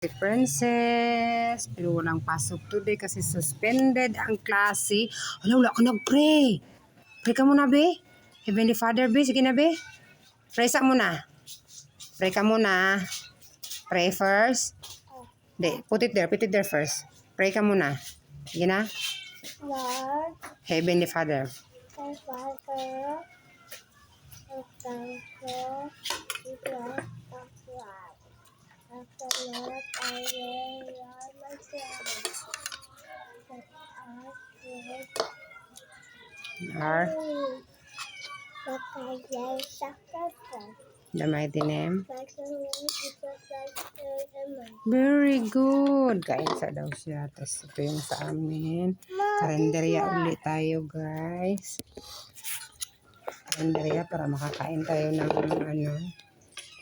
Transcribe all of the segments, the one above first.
Si Princess, pero walang pasok today kasi suspended ang klase. Wala, wala ka nag-pray. Pray ka muna, be. Heavenly Father, be. Sige na, be. Pray sa muna. Pray ka muna. Pray first. Di, put it there. Put it there first. Pray ka muna. Sige na. Lord, Heavenly Father. my Father, I thank you, you bless the flag. After Lord, I will Lord my children. That I sacrifice. the mighty name. Amen. Very good. Kain sa daw siya. Tapos ito yung sa amin. Karinderya ulit tayo, guys. Karinderya para makakain tayo ng ano,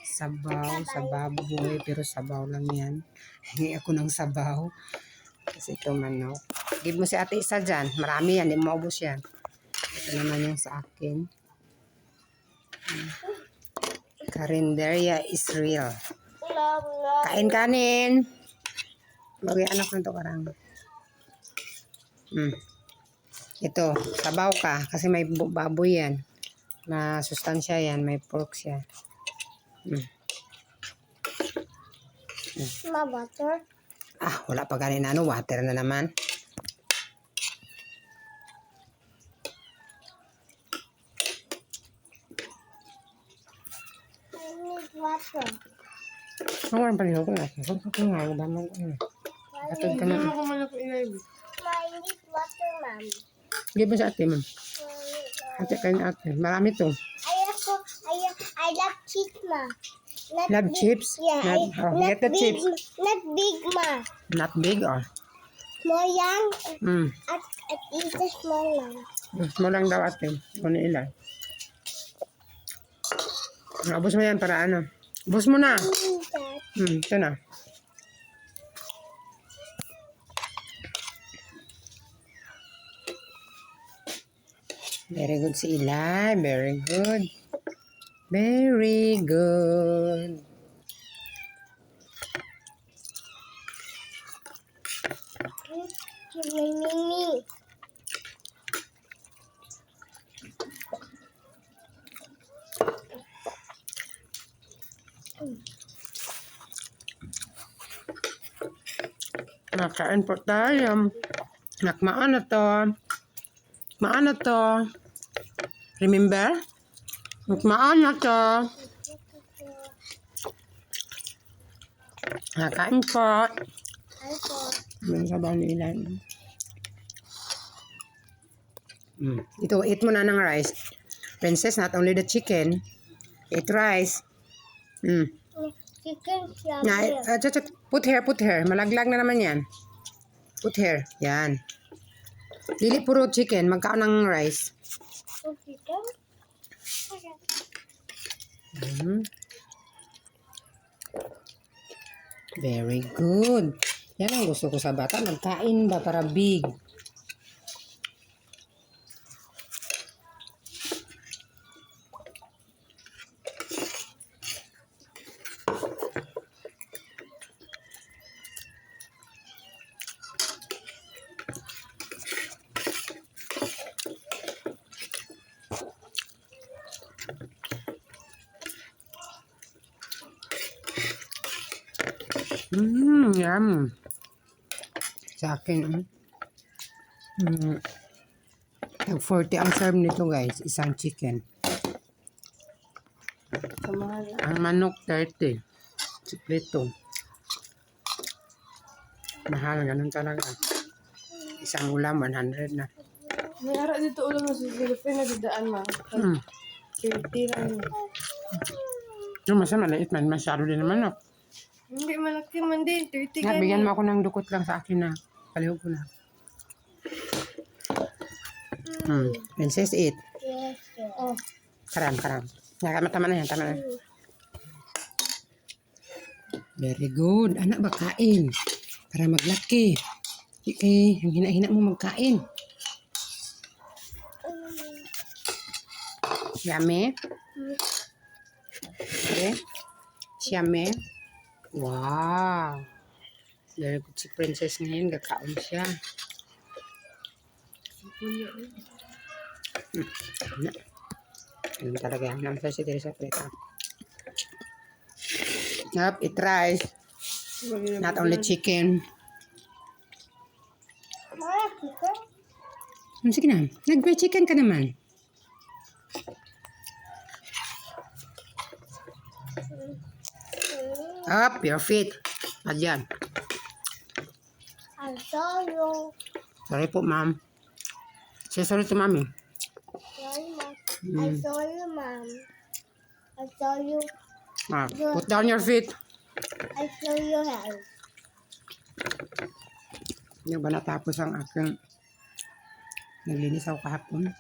sabaw, sa baboy. Pero sabaw lang yan. Hingi ako ng sabaw. Kasi ito manok. Give mo si ate isa dyan. Marami yan. Hindi maubos yan. Ito naman yung sa akin. Hmm. Karinderya is real. Kain kanin. Bagay anak nito karang. Hmm. Ito, sabaw ka kasi may baboy yan. Na sustansya yan, may pork siya. Hmm. My butter. Ah, wala pa ganin ano, water na naman. I need water. Ang paliho ko na. Huwag ko nga, wala mo. Hmm. I Atod ka na. I need water, ma'am. Give mo sa ate, ma'am. Ate, kain ate. Marami to. also, I, I love chips, ma. Not Love big- chips? Yeah, Not- I, oh, not get the big, chips. Not big, ma. Not big, or? More young, Hmm. at, at a small. Mas mo lang daw ate. Kung ilan. Abos mo yan para ano. Abos mo na. Mm. Hmm, ito na. Very good si Eli. Very good. Very good. Me, me, me. Nakain po tayo. Nakmaan na to. Maan na to. Remember? Nakmaan na to. Nakain po. Also, Yung sabaw ni Ilan. Mm. Ito, eat mo na ng rice. Princess, not only the chicken. Eat rice. Mm. Chicken slab Na, here. uh, chat, chat. put here, put here. Malaglag na naman yan. Put here. Yan. Dili puro chicken. Magkaon ng rice. Chicken? Mhm. Very good. Yan ang gusto ko sa bata. Magkain ba para big? Mmm, yum. Sa akin, mm. Mm. Tag 40 ang serve nito guys, isang chicken. Ang manok 30. Siklito. Mahal, ganun talaga. Isang ulam, 100 na. May ara dito ulo mo sa Philippines na didaan ma. Hmm. Kirti lang. Yung masa maliit man, masyado din naman. No? Hindi malaki man din. 30 Nga, ka bigyan mo ako ng dukot lang sa akin na. Palihog ko na. Hmm. Princess, eat. Yes, yes. Oh, Karam, karam. Nga, tama na yan, tama na. Very good. Anak ba kain? Para maglaki. Okay, yung hina-hina mo magkain. Yummy? Okay. Yummy? Wow. Very good si Princess ngayon. Gakaon siya. Ano? Ano talaga yan? Naman si Teresa Preta. Yup, it rice. Not only chicken. Hmm, Sige na. Nag-gray chicken ka naman. Up, your feet. Adyan. I saw you. Sorry po, ma'am. Say sorry to mommy. Sorry, Mom. I saw you, Mom. I saw you. Ah, put down your feet. I saw your hand. Hindi ba natapos ang aking naglinis ako kahapon?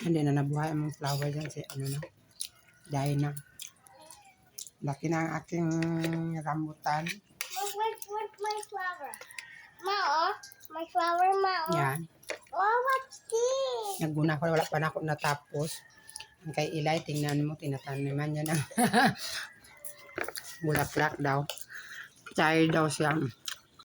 Hindi na nabuhay ang mga flower dyan si ano na, dahil na. Laki na ang aking rambutan. Look, where's, where's my flower? Ma, oh. My flower, Ma, oh. Yan. Oh, what's this? Naguna ko, wala pa na ako natapos. Ang kay Ilay, tingnan mo, tinataniman niya na. Bulaklak daw. Tired daw siya.